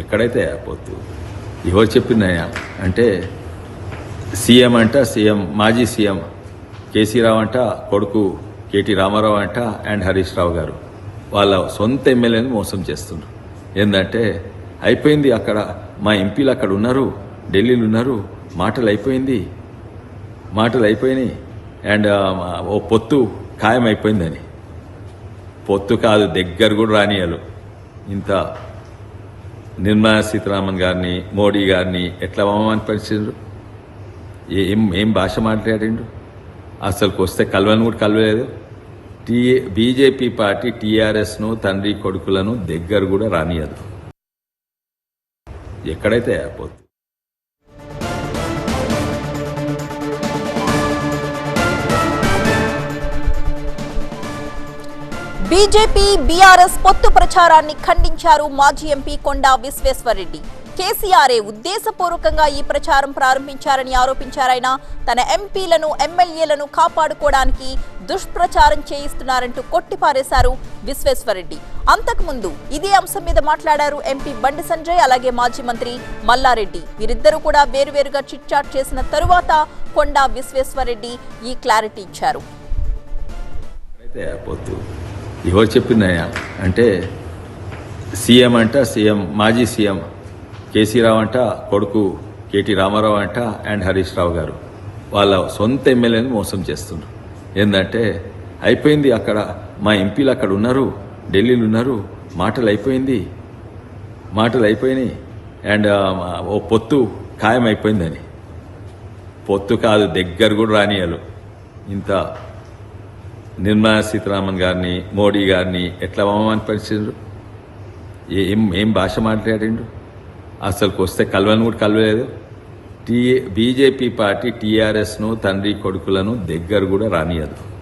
ఎక్కడైతే పొత్తు ఇవో చెప్పిందయ్యా అంటే సీఎం అంట సీఎం మాజీ సీఎం కేసీ రావు అంట కొడుకు కేటీ రామారావు అంట అండ్ హరీష్ రావు గారు. వాళ్ళ సొంత ఎమ్మెల్యేని మోసం చేస్తున్నారు. ఏంటంటే అయిపోయింది అక్కడ మా ఎంపీలు అక్కడ ఉన్నారు ఢిల్లీలో ఉన్నారు మాటలు అయిపోయింది మాటలు అయిపోయినాయి అండ్ ఓ పొత్తు ఖాయం అయిపోయిందని పొత్తు కాదు దగ్గర కూడా రానియాలు ఇంత నిర్మలా సీతారామన్ గారిని మోడీ గారిని ఎట్లా అవమానపరిచారు ఏం ఏం భాష మాట్లాడిండు అసలుకి వస్తే కలవని కూడా కలవలేదు. టీ బీజేపీ పార్టీ టీఆర్ఎస్ను తండ్రి కొడుకులను దగ్గర కూడా రానియదు. ఎక్కడైతే పొత్తు బీజేపీ బీఆర్ఎస్ పొత్తు ప్రచారాన్ని ఖండించారు మాజీ ఎంపీ కొండా విశ్వేశ్వరరెడ్డి. కేసీఆర్ఏ ఉద్దేశపూర్వకంగా ఈ ప్రచారం ప్రారంభించారని ఆరోపించారాయన తన ఎంపీలను ఎమ్మెల్యేలను కాపాడుకోవడానికి దుష్ప్రచారం చేయిస్తున్నారంటూ కొట్టిపారేశారు విశ్వేశ్వరరెడ్డి. అంతకుముందు ఇదే అంశం మీద మాట్లాడారు ఎంపీ బండి సంజయ్ అలాగే మాజీ మంత్రి మల్లారెడ్డి. వీరిద్దరూ కూడా వేరువేరుగా చిట్చాట్ చేసిన తరువాత కొండా విశ్వేశ్వరరెడ్డి ఈ క్లారిటీ ఇచ్చారు. ఎవరు చెప్పిందయ్యా అంటే సీఎం అంట సీఎం మాజీ సీఎం కేసీరావు అంట కొడుకు కేటీ రామారావు అంట అండ్ హరీష్ రావు గారు. వాళ్ళ సొంత ఎమ్మెల్యేని మోసం చేస్తున్నారు ఏంటంటే అయిపోయింది అక్కడ మా ఎంపీలు అక్కడ ఉన్నారు ఢిల్లీలో ఉన్నారు మాటలు అయిపోయింది మాటలు అయిపోయినాయి అండ్ ఓ పొత్తు ఖాయం అయిపోయిందని పొత్తు కాదు దగ్గర కూడా రానియాలు ఇంత నిర్మలా సీతారామన్ గారిని మోడీ గారిని ఎట్లా అవమానపరిచారు ఏం ఏం భాష మాట్లాడిండు అసలుకి వస్తే కలవని కూడా కలవలేదు. టీ బీజేపీ పార్టీ టీఆర్ఎస్ను తండ్రి కొడుకులను దగ్గర కూడా రానియదు.